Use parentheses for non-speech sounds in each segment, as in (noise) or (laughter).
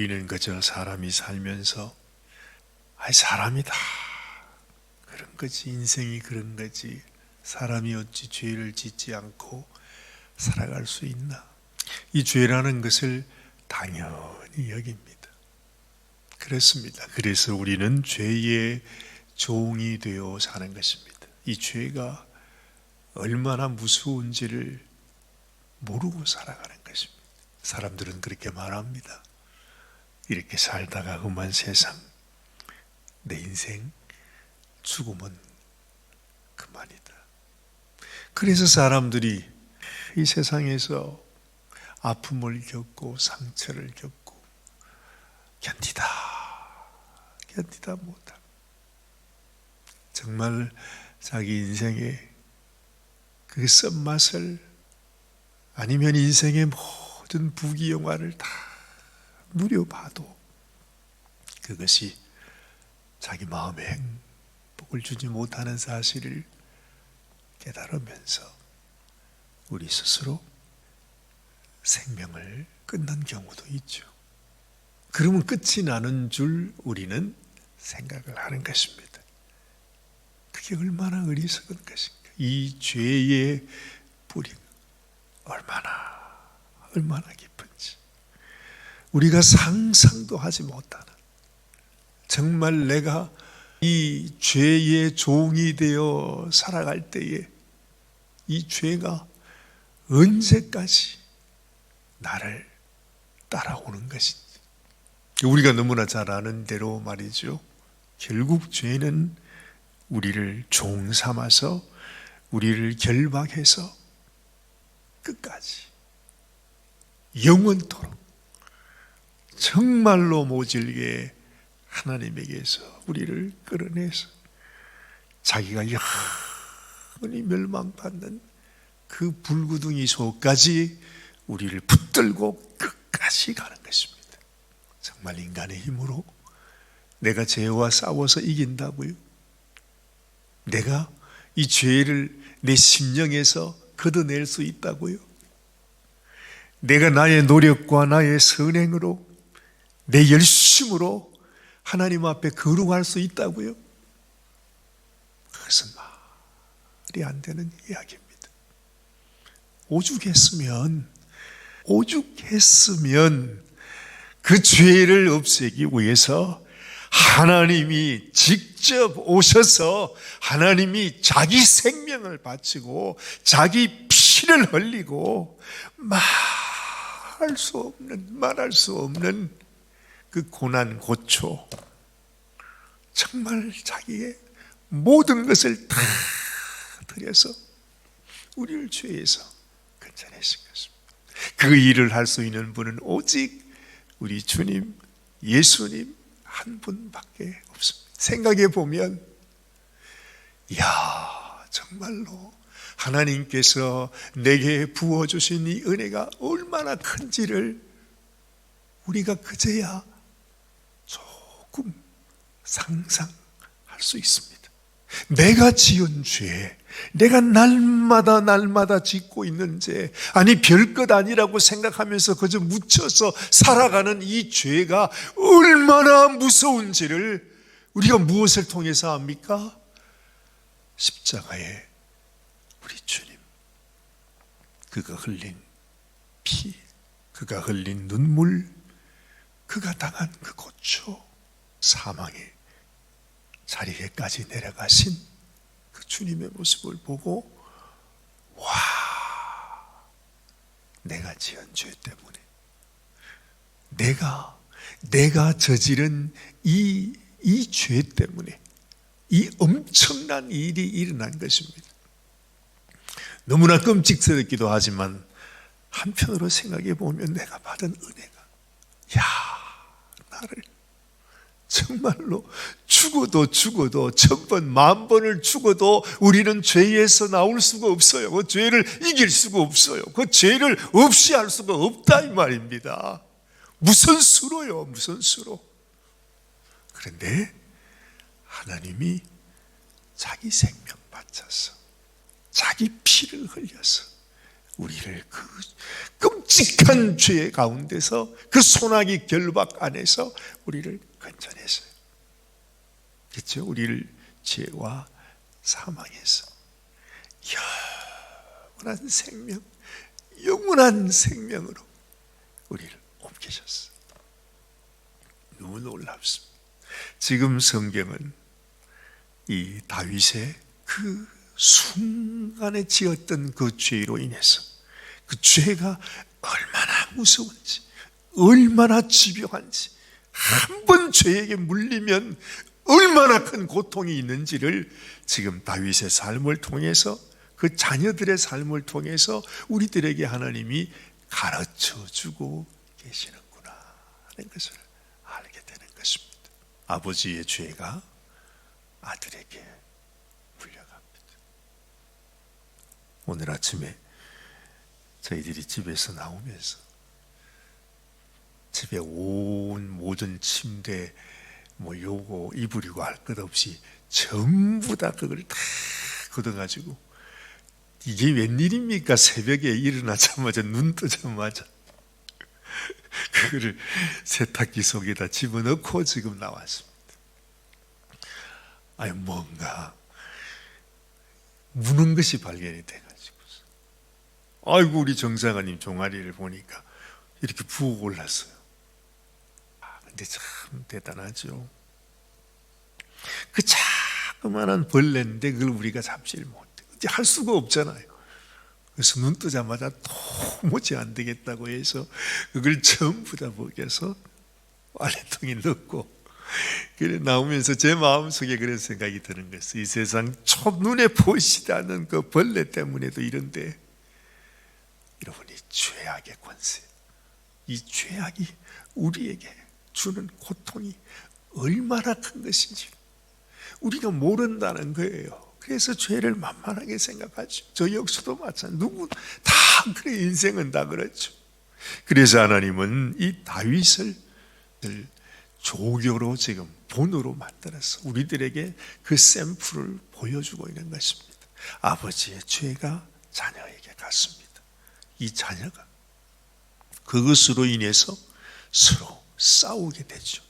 우리는 그저 사람이 살면서 아이 사람이다. 그런 거지 인생이 그런 거지. 사람이 어찌 죄를 짓지 않고 살아갈 수 있나? 이 죄라는 것을 당연히 여깁니다. 그렇습니다. 그래서 우리는 죄의 종이 되어 사는 것입니다. 이 죄가 얼마나 무서운지를 모르고 살아가는 것입니다. 사람들은 그렇게 말합니다. 이렇게 살다가 험한 세상, 내 인생 죽으면 그만이다. 그래서 사람들이 이 세상에서 아픔을 겪고 상처를 겪고 견디다, 견디다 못함. 정말 자기 인생의 그 썸맛을 아니면 인생의 모든 부귀영화를 다 누려봐도 그것이 자기 마음에 행복을 주지 못하는 사실을 깨달으면서 우리 스스로 생명을 끊는 경우도 있죠. 그러면 끝이 나는 줄 우리는 생각을 하는 것입니다. 그게 얼마나 어리석은 것인가. 이 죄의 뿌리가 얼마나, 얼마나 깊은지. 우리가 상상도 하지 못하는, 정말 내가 이 죄의 종이 되어 살아갈 때에 이 죄가 언제까지 나를 따라오는 것인지. 우리가 너무나 잘 아는 대로 말이죠. 결국 죄는 우리를 종 삼아서 우리를 결박해서 끝까지 영원토록 정말로 모질게 하나님에게서 우리를 끌어내서 자기가 영원히 멸망받는 그 불구덩이 속까지 우리를 붙들고 끝까지 가는 것입니다. 정말 인간의 힘으로 내가 죄와 싸워서 이긴다고요? 내가 이 죄를 내 심령에서 걷어낼 수 있다고요? 내가 나의 노력과 나의 선행으로 내 열심으로 하나님 앞에 거룩할 수 있다고요? 그것은 말이 안 되는 이야기입니다. 오죽했으면, 오죽했으면 그 죄를 없애기 위해서 하나님이 직접 오셔서 하나님이 자기 생명을 바치고 자기 피를 흘리고 말할 수 없는 말할 수 없는 그 고난 고초 정말 자기의 모든 것을 다 들여서 우리를 죄에서 건져내신 것입니다. 그 일을 할 수 있는 분은 오직 우리 주님 예수님 한 분밖에 없습니다. 생각해 보면, 야 정말로 하나님께서 내게 부어주신 이 은혜가 얼마나 큰지를 우리가 그제야 조금 상상할 수 있습니다. 내가 지은 죄, 내가 날마다 날마다 짓고 있는 죄, 아니 별것 아니라고 생각하면서 그저 묻혀서 살아가는 이 죄가 얼마나 무서운지를 우리가 무엇을 통해서 압니까? 십자가에 우리 주님, 그가 흘린 피, 그가 흘린 눈물, 그가 당한 그 고초, 사망의 자리에까지 내려가신 그 주님의 모습을 보고 와 내가 지은 죄 때문에 내가 내가 저지른 이 이 죄 때문에 이 엄청난 일이 일어난 것입니다. 너무나 끔찍스럽기도 하지만 한편으로 생각해 보면 내가 받은 은혜가 야 나를 정말로 죽어도 죽어도 천 번, 만 번을 죽어도 우리는 죄에서 나올 수가 없어요. 그 죄를 이길 수가 없어요. 그 죄를 없이 할 수가 없다 이 말입니다. 무슨 수로요, 무슨 수로. 그런데 하나님이 자기 생명 바쳐서 자기 피를 흘려서 우리를 그 끔찍한 죄 가운데서 그 소나기 결박 안에서 우리를 건져냈어요. 그렇죠? 우리를 죄와 사망에서 영원한 생명, 영원한 생명으로 우리를 옮기셨어요. 너무 놀랍습니다. 지금 성경은 이 다윗의 그 순간에 지었던 그 죄로 인해서 그 죄가 얼마나 무서운지, 얼마나 집요한지, 한 번 죄에게 물리면 얼마나 큰 고통이 있는지를 지금 다윗의 삶을 통해서 그 자녀들의 삶을 통해서 우리들에게 하나님이 가르쳐 주고 계시는구나 하는 것을 알게 되는 것입니다. 아버지의 죄가 아들에게 물려갑니다. 오늘 아침에 저희들이 집에서 나오면서 집에 온 모든 침대 뭐 요거 이불이고 할 것 없이 전부 다 그걸 다 걷어가지고 이게 웬일입니까 새벽에 일어나자마자 눈 뜨자마자 (laughs) 그거를 세탁기 속에다 집어넣고 지금 나왔습니다. 아니 뭔가 무는 것이 발견이 돼가지고 아이고 우리 정상아님 종아리를 보니까 이렇게 부어 올랐어요. 아, 근데 참 대단하죠. 그 자그마한 벌레인데 그걸 우리가 잡지를 못해. 할 수가 없잖아요. 그래서 눈 뜨자마자 도무지 안 되겠다고 해서 그걸 전부 다 먹여서 빨래통에 넣고 그래 나오면서 제 마음속에 그런 생각이 드는 것이 이 세상 첫눈에 보이지 않는 그 벌레 때문에도 이런데 여러분 이 죄악의 권세 이 죄악이 우리에게 주는 고통이 얼마나 큰 것인지 우리가 모른다는 거예요. 그래서 죄를 만만하게 생각하죠. 저 역시도 마찬가지. 누구 다 그래 인생은 다 그렇죠. 그래서 하나님은 이 다윗을 조교로 지금 본으로 만들어서 우리들에게 그 샘플을 보여주고 있는 것입니다. 아버지의 죄가 자녀에게 갔습니다. 이 자녀가 그것으로 인해서 서로 싸우게 되죠.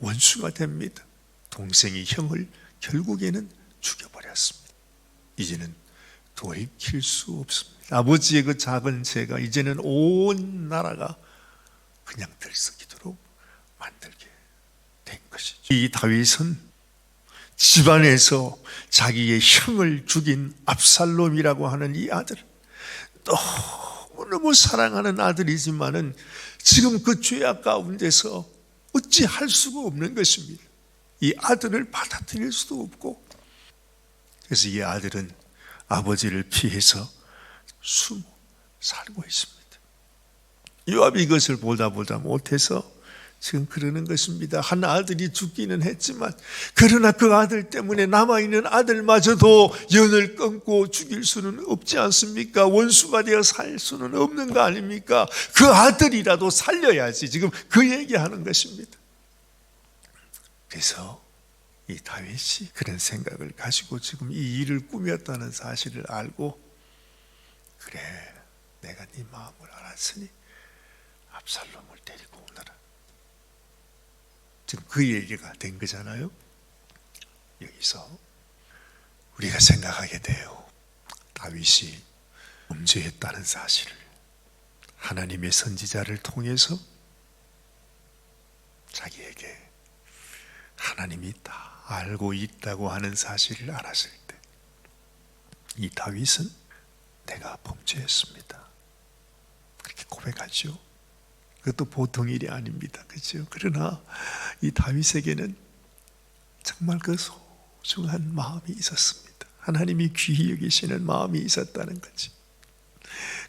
원수가 됩니다. 동생이 형을 결국에는 죽여버렸습니다. 이제는 돌이킬 수 없습니다. 아버지의 그 작은 죄가 이제는 온 나라가 그냥 들썩이도록 만들게 된 것이죠. 이 다윗은 집안에서 자기의 형을 죽인 압살롬이라고 하는 이 아들 너무너무 사랑하는 아들이지만은 지금 그 죄악 가운데서 어찌 할 수가 없는 것입니다. 이 아들을 받아들일 수도 없고 그래서 이 아들은 아버지를 피해서 숨어 살고 있습니다. 요압이 이것을 보다 보다 못해서 지금 그러는 것입니다. 한 아들이 죽기는 했지만 그러나 그 아들 때문에 남아있는 아들마저도 연을 끊고 죽일 수는 없지 않습니까? 원수가 되어 살 수는 없는 거 아닙니까? 그 아들이라도 살려야지 지금 그 얘기하는 것입니다. 그래서 이 다윗이 그런 생각을 가지고 지금 이 일을 꾸몄다는 사실을 알고 그래 내가 네 마음을 알았으니 압살롬을 데리고 오너라. 지금 그 얘기가 된 거잖아요. 여기서 우리가 생각하게 돼요. 다윗이 범죄했다는 사실을 하나님의 선지자를 통해서 자기에게 하나님이 다 알고 있다고 하는 사실을 알았을 때, 이 다윗은 내가 범죄했습니다. 그렇게 고백하죠. 그것도 보통 일이 아닙니다. 그렇죠? 그러나 이 다윗에게는 정말 그 소중한 마음이 있었습니다. 하나님이 귀히 여기시는 마음이 있었다는 거지.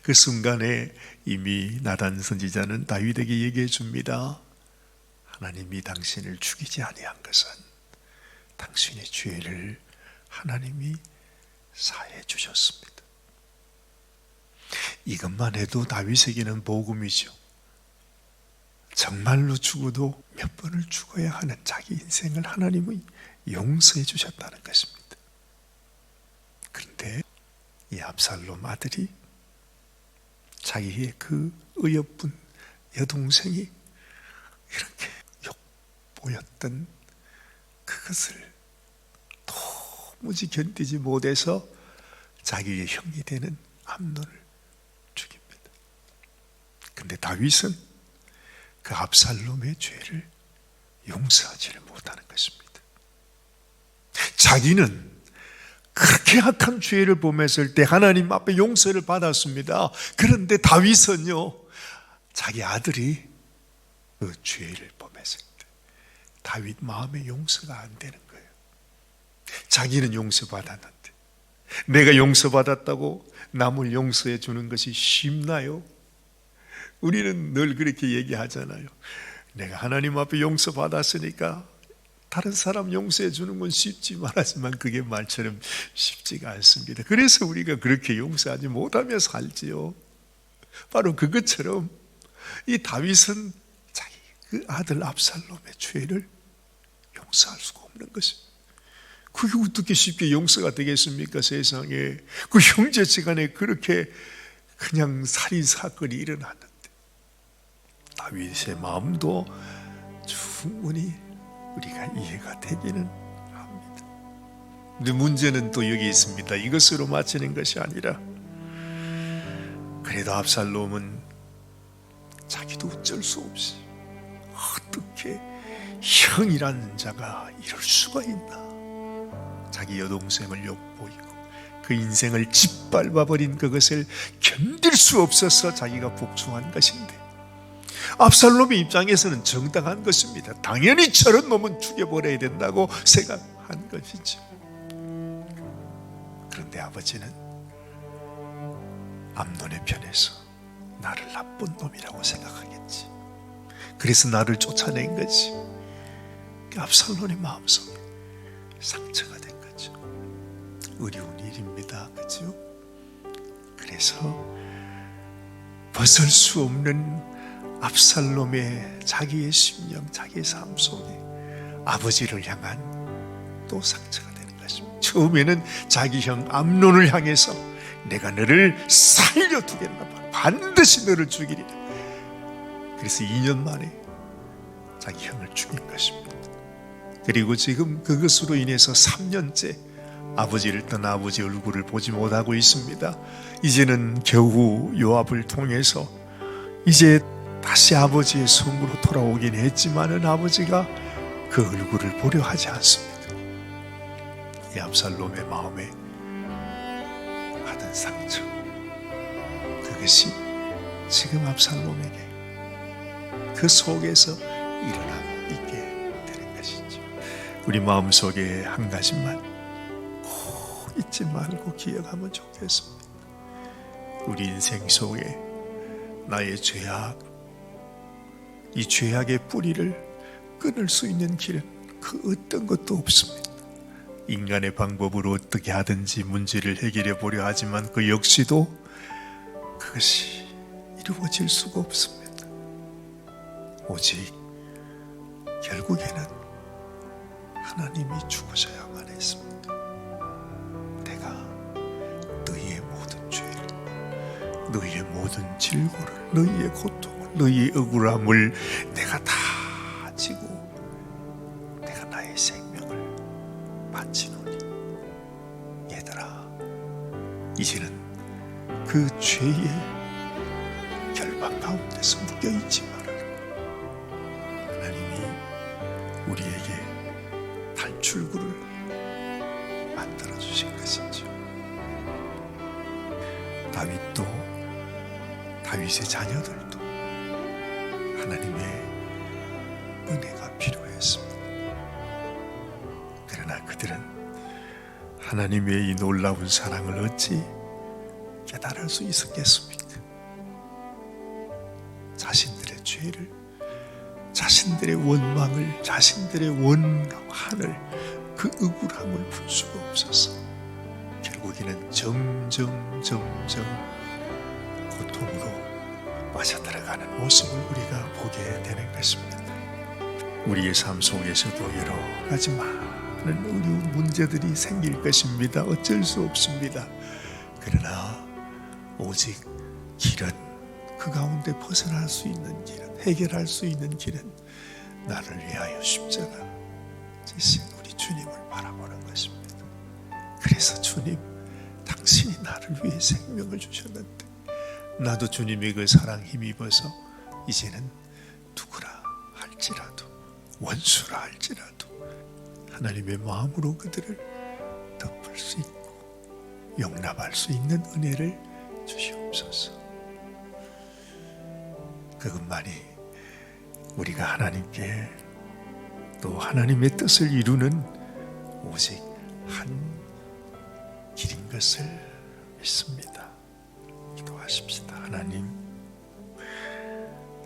그 순간에 이미 나단 선지자는 다윗에게 얘기해 줍니다. 하나님이 당신을 죽이지 아니한 것은 당신의 죄를 하나님이 사해 주셨습니다. 이것만 해도 다윗에게는 복음이죠. 정말로 죽어도 몇 번을 죽어야 하는 자기 인생을 하나님이 용서해 주셨다는 것입니다. 그런데 이 압살롬 아들이 자기의 그 어여쁜 여동생이 이렇게 욕보였던 그것을 도무지 견디지 못해서 자기의 형이 되는 암론을 죽입니다. 근데 다윗은 그 압살롬의 죄를 용서하지를 못하는 것입니다. 자기는 그렇게 악한 죄를 범했을 때 하나님 앞에 용서를 받았습니다. 그런데 다윗은요, 자기 아들이 그 죄를 범했을 때 다윗 마음에 용서가 안 되는 거예요. 자기는 용서받았는데 내가 용서받았다고 남을 용서해 주는 것이 쉽나요? 우리는 늘 그렇게 얘기하잖아요. 내가 하나님 앞에 용서 받았으니까 다른 사람 용서해 주는 건 쉽지만 하지만 그게 말처럼 쉽지가 않습니다. 그래서 우리가 그렇게 용서하지 못하며 살지요. 바로 그것처럼 이 다윗은 자기 그 아들 압살롬의 죄를 용서할 수가 없는 것입니다. 그게 어떻게 쉽게 용서가 되겠습니까? 세상에 그 형제지간에 그렇게 그냥 살인 사건이 일어났는데 다윗의 마음도 충분히 우리가 이해가 되기는 합니다. 근데 문제는 또 여기 있습니다. 이것으로 마치는 것이 아니라 그래도 압살롬은 자기도 어쩔 수 없이 어떻게 형이라는 자가 이럴 수가 있나 자기 여동생을 욕보이고 그 인생을 짓밟아 버린 그것을 견딜 수 없어서 자기가 복종한 것인데 압살롬의 입장에서는 정당한 것입니다. 당연히 저런 놈은 죽여버려야 된다고 생각한 것이죠. 그런데 아버지는 암론의 편에서 나를 나쁜 놈이라고 생각하겠지. 그래서 나를 쫓아낸 거지. 그 압살롬의 마음속에 상처가 된 거죠. 어려운 일입니다. 그죠? 그래서 벗을 수 없는 압살롬의 자기의 심령, 자기의 삶 속에 아버지를 향한 또 상처가 되는 것입니다. 처음에는 자기 형 암론을 향해서 내가 너를 살려두겠나 봐. 반드시 너를 죽이리라. 그래서 2년 만에 자기 형을 죽인 것입니다. 그리고 지금 그것으로 인해서 3년째 아버지를 떠나 아버지 얼굴을 보지 못하고 있습니다. 이제는 겨우 요압을 통해서 이제 다시 아버지의 성으로 돌아오긴 했지만은 아버지가 그 얼굴을 보려 하지 않습니다. 이 압살롬의 마음에 받은 상처 그것이 지금 압살롬에게 그 속에서 일어나고 있게 되는 것이죠. 우리 마음 속에 한 가지만 꼭 잊지 말고 기억하면 좋겠습니다. 우리 인생 속에 나의 죄악, 이 죄악의 뿌리를 끊을 수 있는 길은 그 어떤 것도 없습니다. 인간의 방법으로 어떻게 하든지 문제를 해결해 보려 하지만 그 역시도 그것이 이루어질 수가 없습니다. 오직 결국에는 하나님이 죽으셔야만 했습니다. 내가 너희의 모든 죄를, 너희의 모든 질고를, 너희의 고통을, 너희의 억울함을 내가 다 지고 내가 나의 생명을 바치노니. 얘들아 이제는 그 죄의 결박 가운데서 묶여 있지 말아라. 하나님이 우리에게 탈출구를 만들어 주신 것이죠. 다윗도 다윗의 자녀들도 하나님의 은혜가 필요했습니다. 그러나 그들은 하나님의 이 놀라운 사랑을 어찌 깨달을 수 있었겠습니까? 자신들의 죄를, 자신들의 원망을, 자신들의 원한을, 그 억울함을 풀 수가 없어서 결국에는 점점 점점 고통으로 빠져들어가는 모습을 우리가 보게 되는 것입니다. 우리의 삶 속에서도 여러 가지 많은 어려운 문제들이 생길 것입니다. 어쩔 수 없습니다. 그러나 오직 길은 그 가운데 벗어날 수 있는 길은 해결할 수 있는 길은 나를 위하여 십자가 지신 우리 주님을 바라보는 것입니다. 그래서 주님 당신이 나를 위해 생명을 주셨는데 나도 주님의 그 사랑 힘입어서 이제는 누구라 할지라도 원수라 할지라도 하나님의 마음으로 그들을 덮을 수 있고 용납할 수 있는 은혜를 주시옵소서. 그것만이 우리가 하나님께 또 하나님의 뜻을 이루는 오직 한 길인 것을 믿습니다. 기도하십시다. 하나님,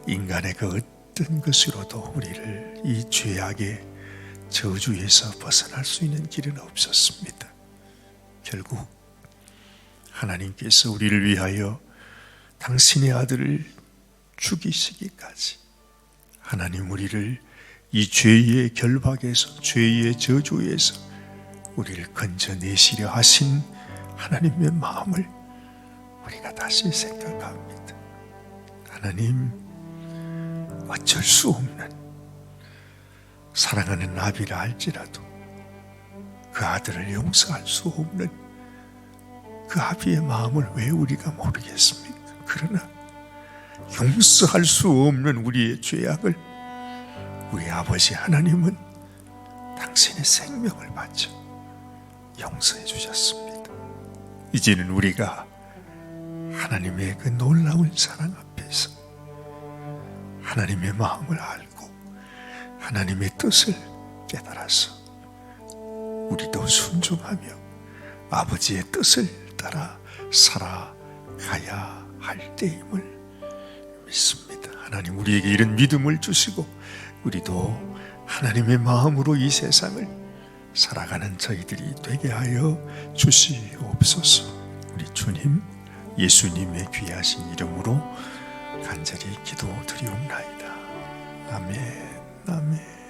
인간의 그 어떤 것으로도 우리를 이 죄악의 저주에서 벗어날 수 있는 길은 없었습니다. 결국 하나님께서 우리를 위하여 당신의 아들을 죽이시기까지 하나님 우리를 이 죄의 결박에서 죄의 저주에서 우리를 건져내시려 하신 하나님의 마음을 우리가 다시 생각합니다. 하나님 어쩔 수 없는 사랑하는 나비라 할지라도 그 아들을 용서할 수 없는 그 아비의 마음을 왜 우리가 모르겠습니까? 그러나 용서할 수 없는 우리의 죄악을 우리 아버지 하나님은 당신의 생명을 바쳐 용서해 주셨습니다. 이제는 우리가 하나님의 그 놀라운 사랑 앞에서 하나님의 마음을 알고 하나님의 뜻을 깨달아서 우리도 순종하며 아버지의 뜻을 따라 살아가야 할 때임을 믿습니다. 하나님 우리에게 이런 믿음을 주시고 우리도 하나님의 마음으로 이 세상을 살아가는 저희들이 되게 하여 주시옵소서. 우리 주님 예수님의 귀하신 이름으로 간절히 기도드리옵나이다. 아멘. 아멘.